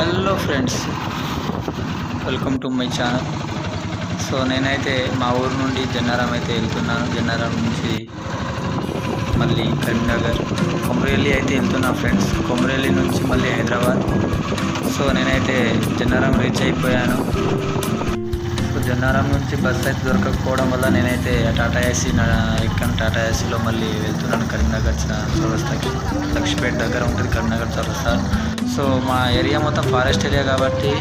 Hello friends welcome to my channel so నేనైతే మా ఊరు నుండి జన్నారం అయితే వెళ్తున్నాను. జన్నారం నుంచి మళ్ళీ కరీంనగర్. కొమరేలి అయితే వెళ్తున్నా ఫ్రెండ్స్ కొమరేలి నుంచి మళ్ళీ హైదరాబాద్. సో నేనైతే జన్నారం రీచ్ అయిపోయాను. జన్నారం నుంచి బస్సు అయితే దొరకకపోవడం వల్ల నేనైతే టాటా ఏసీ ఎక్కాను. టాటా ఏసీలో మళ్ళీ వెళ్తున్నాను. కరీంనగర్ చౌరస్తాకి లక్ష్మీపేట దగ్గర ఉంటుంది కరీంనగర్ చౌరస్తా. సో మా ఏరియా మొత్తం ఫారెస్ట్ ఏరియా కాబట్టి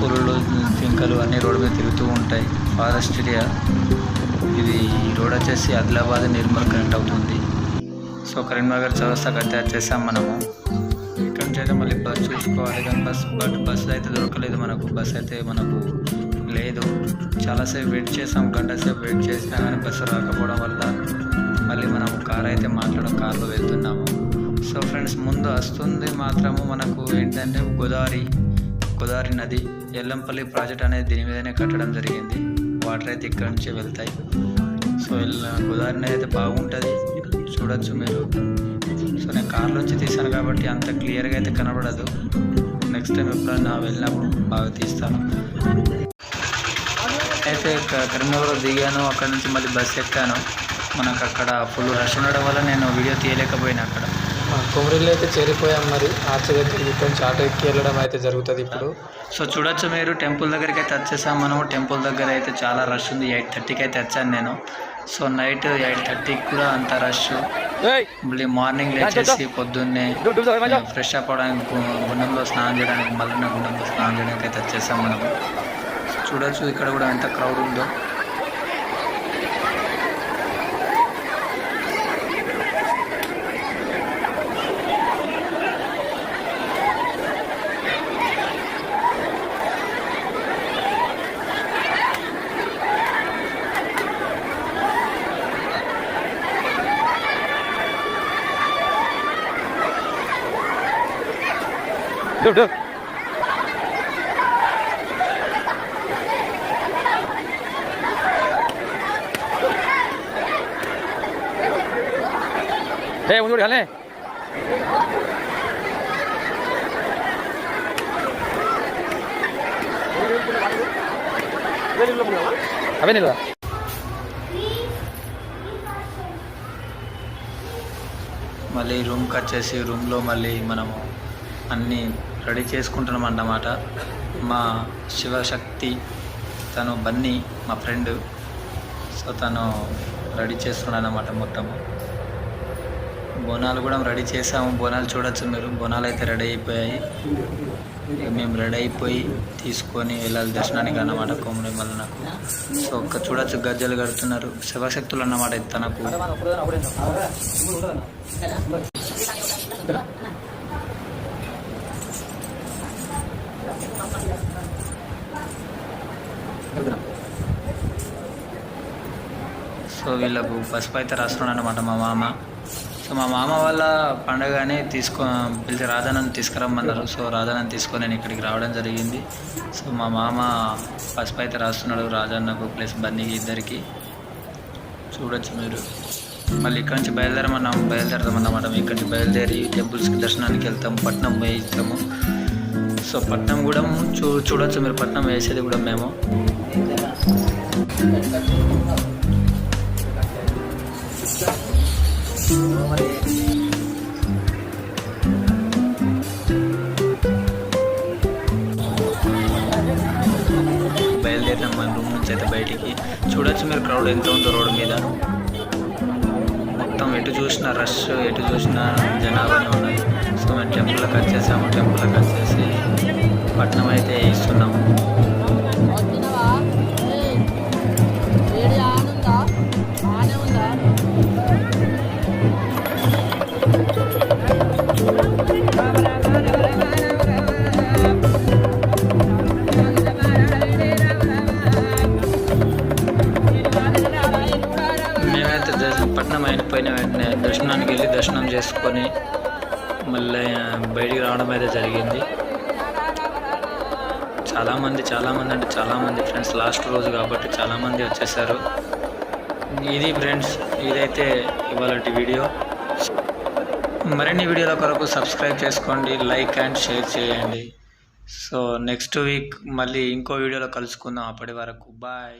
పులులు జింకలు అన్ని రోడ్డు మీద తిరుగుతూ ఉంటాయి. Forest area. ఇది ఈ రోడ్ వచ్చేసి ఆదిలాబాద్ నిర్మల్ కనెక్ట్ అవుతుంది. సో కరీంనగర్ చౌరస్తాకి అయితే వచ్చేసాం మనము. ఇక్కడ నుంచి అయితే మళ్ళీ బస్ చూసుకోవాలి. కానీ బస్ బట్ బస్సు అయితే దొరకలేదు మనకు. బస్ అయితే మనకు లేదు. చాలాసేపు వెయిట్ చేసాం గంట సేపు వెయిట్ చేసినా కానీ బస్సు రాకపోవడం వల్ల మళ్ళీ మనం కార్ అయితే మాట్లాడడం కార్లో వెళ్తున్నాము. సో ఫ్రెండ్స్ ముందు వస్తుంది మాత్రము మనకు ఏంటంటే గోదావరి గోదావరి నది. ఎల్లంపల్లి ప్రాజెక్ట్ అనేది దీని మీదనే కట్టడం జరిగింది. వాటర్ అయితే ఇక్కడ నుంచి వెళ్తాయి. సో గోదావరి నది అయితే బాగుంటుంది. చూడొచ్చు మీరు. సో నేను కార్లోంచి తీసాను కాబట్టి అంత క్లియర్గా అయితే కనబడదు. నెక్స్ట్ టైం ఎప్పుడైనా వెళ్ళినప్పుడు బాగా తీస్తాను. అయితే కరీంనగర్లో దిగాను అక్కడ నుంచి మళ్ళీ బస్ ఎక్కాను. మనకు అక్కడ ఫుల్ రష్ ఉండడం వల్ల నేను వీడియో తీయలేకపోయినా అక్కడ. కొమరిల్లు అయితే చేరిపోయాం మరి. ఆర్చ్ దగ్గరికి కొంచెం ఆటో ఎక్కి వెళ్ళడం అయితే జరుగుతుంది ఇప్పుడు. సో చూడొచ్చు మీరు టెంపుల్ దగ్గరికి అయితే వచ్చేసాం మనం టెంపుల్ దగ్గర అయితే చాలా రష్ ఉంది. ఎయిట్ థర్టీకి అయితే వచ్చాను నేను. సో నైట్ ఎయిట్ థర్టీకి కూడా అంత రష్. మళ్ళీ మార్నింగ్ లేచేసి పొద్దున్నే ఫ్రెష్ అప్ అవడానికి గుండంలో స్నానం చేయడానికి మళ్ళీ గుండంలో స్నానం చేయడానికి అయితే వచ్చేసాం మనం చూడొచ్చు. ఇక్కడ కూడా ఎంత క్రౌడ్ ఉందో. ఏ ముందు కానీ అవే నిల్వ? మళ్ళీ రూమ్కి వచ్చేసి రూమ్లో మళ్ళీ మనము అన్నీ రెడీ చేసుకుంటున్నాం అన్నమాట. మా శివశక్తి తను బన్నీ మా ఫ్రెండ్. సో తను రెడీ చేస్తున్నాడు అన్నమాట మొత్తము. బోనాలు కూడా రెడీ చేసాము బోనాలు చూడొచ్చు మీరు. బోనాలు అయితే రెడీ అయిపోయాయి. మేము రెడీ అయిపోయి తీసుకొని వెళ్ళాలి. దర్శనానికి అన్నమాట కొమ్మరి మళ్ళీ నాకు సో ఒక్క చూడొచ్చు గజ్జలు కడుతున్నారు. శివశక్తులు అన్నమాట ఇది తనకు. సో వీళ్ళకు పసుపు అయితే రాస్తున్నాడు అనమాట మా మామ. సో మా మామ వాళ్ళ పండగనే తీసుకో పిలిచి రాధానని తీసుకురమ్మన్నారు. సో రాధానని తీసుకొని నేను ఇక్కడికి రావడం జరిగింది. సో మా మామ పసుపు అయితే రాస్తున్నాడు రాజన్నకు ప్లస్ బన్నీకి ఇద్దరికి. చూడొచ్చు మీరు. మళ్ళీ ఇక్కడి నుంచి బయలుదేరమన్నాం బయలుదేరదాం అన్నమాట ఇక్కడి నుంచి బయలుదేరి టెంపుల్స్కి దర్శనానికి వెళ్తాం పట్నం వేయిస్తాము సో పట్నం కూడా చూ చూడొచ్చు మీరు. పట్నం వేసేది కూడా మేము. బయలుదేరినాం మన రూమ్ నుంచి అయితే బయటికి. చూడొచ్చు మీరు క్రౌడ్ ఎంత ఉందో రోడ్డు మీద. మొత్తం ఎటు చూసినా రష్ ఎటు చూసినా జనాభానే ఉన్నాయి సో మేము టెంపుల్కి వచ్చేసాము టెంపుల్కి వచ్చేసి పట్నం అయితే ఇస్తున్నాము పట్నం అయిపోయిన వెంటనే దర్శనానికి వెళ్ళి దర్శనం చేసుకొని మళ్ళీ బయటికి రావడం అయితే జరిగింది. చాలామంది చాలామంది అంటే చాలామంది ఫ్రెండ్స్ లాస్ట్ రోజు కాబట్టి చాలామంది వచ్చేసారు. ఇది ఫ్రెండ్స్ ఇదైతే ఇవాళ వీడియో. మరిన్ని వీడియోల కొరకు సబ్స్క్రైబ్ చేసుకోండి లైక్ అండ్ షేర్ చేయండి. సో నెక్స్ట్ వీక్ మళ్ళీ ఇంకో వీడియోలో కలుసుకుందాం అప్పటి వరకు. బాయ్.